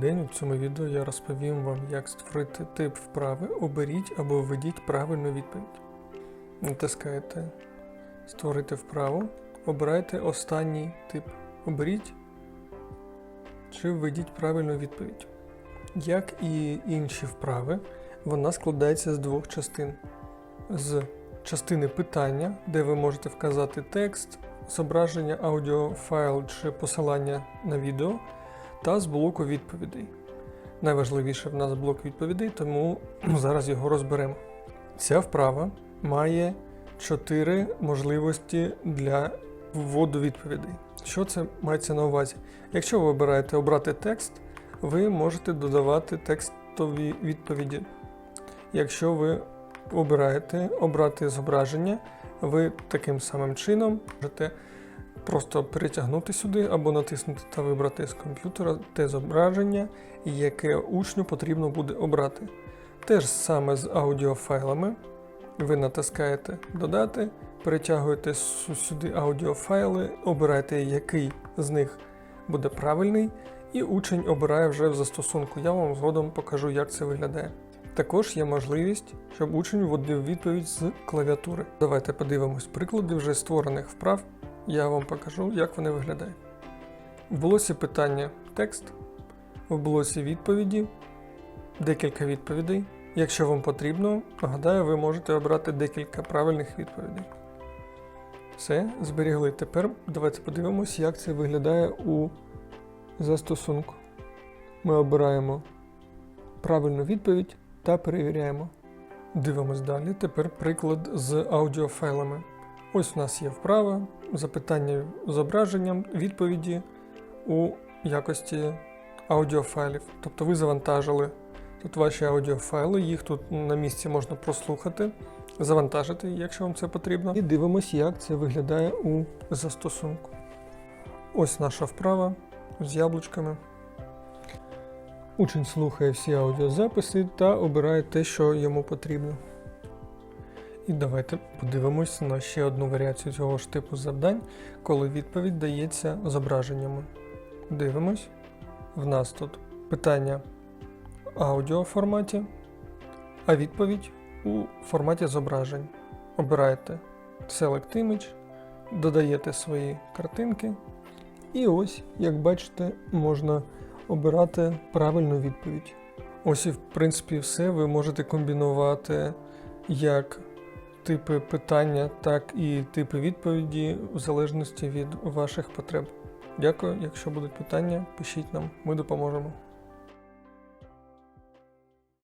День. У цьому відео я розповім вам, як створити тип вправи. Оберіть або введіть правильну відповідь. Натискаєте Створити вправу, обирайте останній тип. Оберіть чи введіть правильну відповідь. Як і інші вправи, вона складається з двох частин. З частини питання, де ви можете вказати текст, зображення, аудіофайл чи посилання на відео та з блоку відповідей. Найважливіше в нас блок відповідей, тому зараз його розберемо. Ця вправа має чотири можливості для вводу відповідей. Що це мається на увазі? Якщо ви обираєте обрати текст, ви можете додавати текстові відповіді. Якщо ви обираєте обрати зображення, ви таким самим чином можете просто перетягнути сюди або натиснути та вибрати з комп'ютера те зображення, яке учню потрібно буде обрати. Те ж саме з аудіофайлами. Ви натискаєте Додати, перетягуєте сюди аудіофайли, обираєте, який з них буде правильний, і учень обирає вже в застосунку. Я вам згодом покажу, як це виглядає. Також є можливість, щоб учень вводив відповідь з клавіатури. Давайте подивимось приклади вже створених вправ. Я вам покажу, як вони виглядають. В блоці питання текст, в блоці відповіді декілька відповідей. Якщо вам потрібно, нагадаю, ви можете обрати декілька правильних відповідей. Все, зберігли. Тепер давайте подивимось, як це виглядає у застосунку. Ми обираємо правильну відповідь та перевіряємо. Дивимось далі. Тепер приклад з аудіофайлами. Ось у нас є вправа, запитання зображенням, відповіді у якості аудіофайлів. Тобто ви завантажили тут ваші аудіофайли, їх тут на місці можна прослухати, завантажити, якщо вам це потрібно. І дивимося, як це виглядає у застосунку. Ось наша вправа з яблучками. Учень слухає всі аудіозаписи та обирає те, що йому потрібно. І давайте подивимось на ще одну варіацію цього ж типу завдань, коли відповідь дається зображеннями. Дивимось. В нас тут питання в аудіоформаті, а відповідь у форматі зображень. Обираєте Select Image, додаєте свої картинки, і ось, як бачите, можна обирати правильну відповідь. Ось і в принципі все. Ви можете комбінувати як типи питання, так і типи відповіді в залежності від ваших потреб. Дякую. Якщо будуть питання, пишіть нам, ми допоможемо.